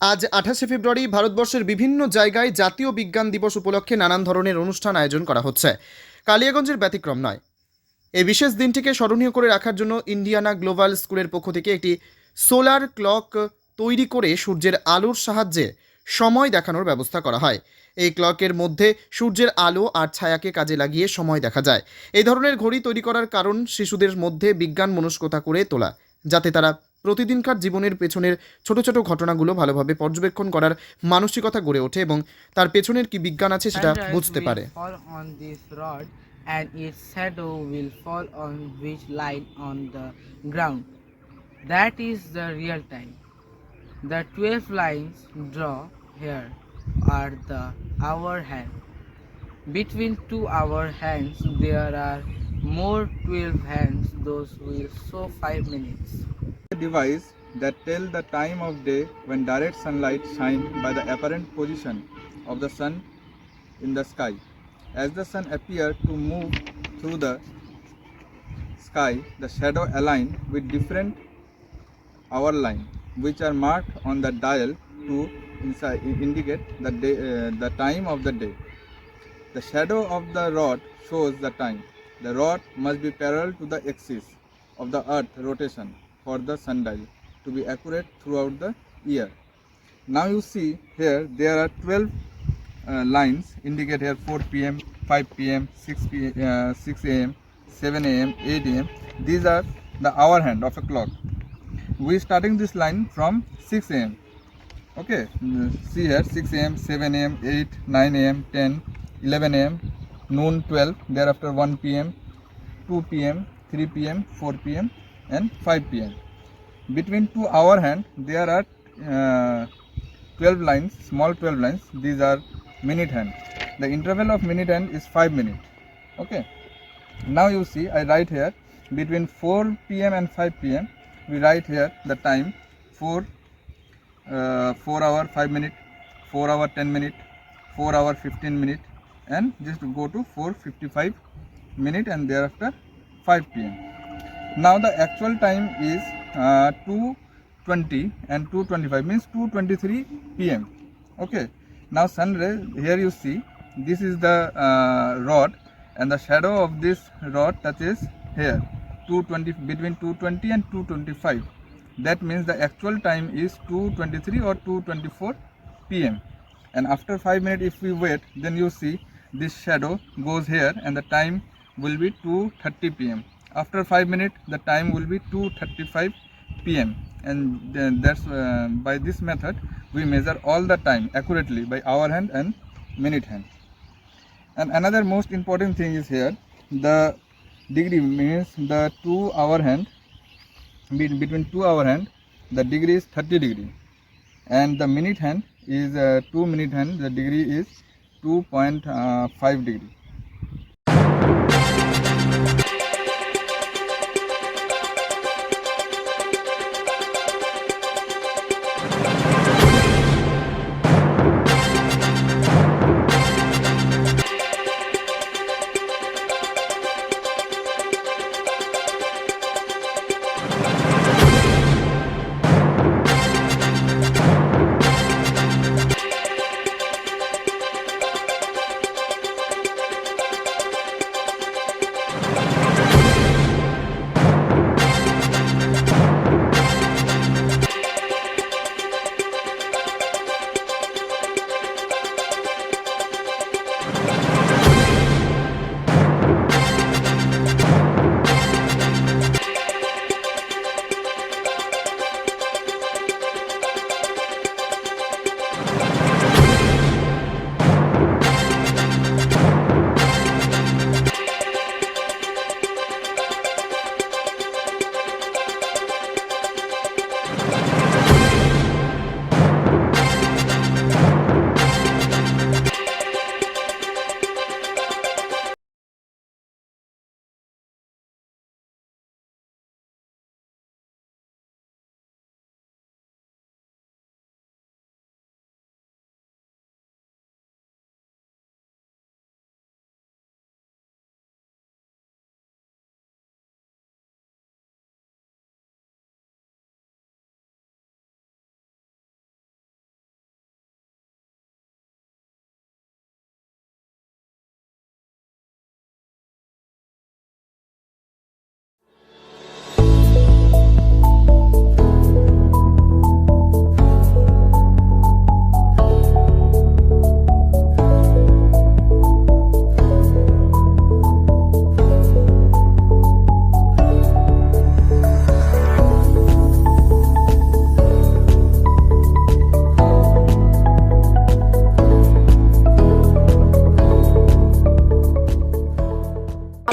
আজ আঠাশে ফেব্রুয়ারি ভারতবর্ষের বিভিন্ন জায়গায় জাতীয় বিজ্ঞান দিবস উপলক্ষে নানান ধরনের অনুষ্ঠান আয়োজন করা হচ্ছে। কালিয়াগঞ্জের ব্যতিক্রম নয়। এই বিশেষ দিনটিকে স্মরণীয় করে রাখার জন্য ইন্ডিয়ানা গ্লোবাল স্কুলের পক্ষ থেকে একটি সোলার ক্লক তৈরি করে সূর্যের আলোর সাহায্যে সময় দেখানোর ব্যবস্থা করা হয়। এই ক্লকের মধ্যে সূর্যের আলো আর ছায়াকে কাজে লাগিয়ে সময় দেখা যায়। এই ধরনের ঘড়ি তৈরি করার কারণ শিশুদের মধ্যে বিজ্ঞান মনস্কতা করে তোলা, যাতে তারা প্রতিদিনকার জীবনের পেছনের ছোট ছোট ঘটনাগুলো ভালোভাবে পর্যবেক্ষণ করার মানসিকতা গড়ে ওঠে এবং তার পেছনের কি বিজ্ঞান আছে সেটা বুঝতে পারে। Between two our hands, there are more 12 hands, those will show 5 minutes. Device that tell the time of day when direct sunlight shine by the apparent position of the sun in the sky. As the sun appear to move through the sky, the shadow align with different hour line, which are marked on the dial to indicate the, day, uh, the time of the day. The shadow of the rod shows the time. The rod must be parallel to the axis of the earth rotation for the sundial to be accurate throughout the year. Now you see here there are 12 uh, lines indicate here 4 pm, 5 pm, 6 p, uh, 6 am, 7 am, 8 am. These are the hour hand of a clock. We starting this line from 6 am. Okay, mm, see here 6 am, 7 am, 8, 9 am, 10, 11 am, noon 12, thereafter 1 pm, 2 pm, 3 pm, 4 pm, and 5 pm. Between two hour hand, there are uh, 12 lines, small 12 lines. These are minute hand. The interval of minute hand is 5 minute. Okay. Now you see, I write here between 4 pm and 5 pm. We write here the time 4 uh, 4 hour 5 minute, 4 hour 10 minute, 4 hour 15 minute, and just go to 4:55 minute and thereafter 5 pm. Now the actual time is uh, 2:20 and 2:25 means 2:23 pm. Okay. Now sun ray here you see this is the uh, rod and the shadow of this rod touches here 220 between 220 and 225. That means the actual time is 2:23 or 2:24 pm. And after 5 minutes if we wait then you see this shadow goes here and the time will be 2:30 pm. After 5 minutes the time will be 2:35 pm and that's uh, by this method we measure all the time accurately by hour hand and minute hand. And another most important thing is here the degree means the 2 hour hand between 2 hour hand the degree is 30 degree. And the minute hand is uh, 2 minute hand the degree is 2.5 degree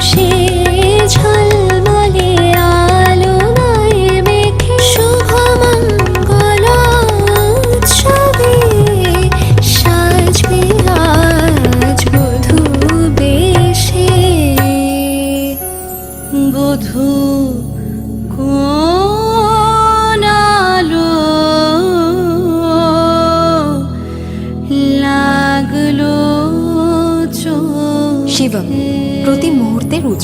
心。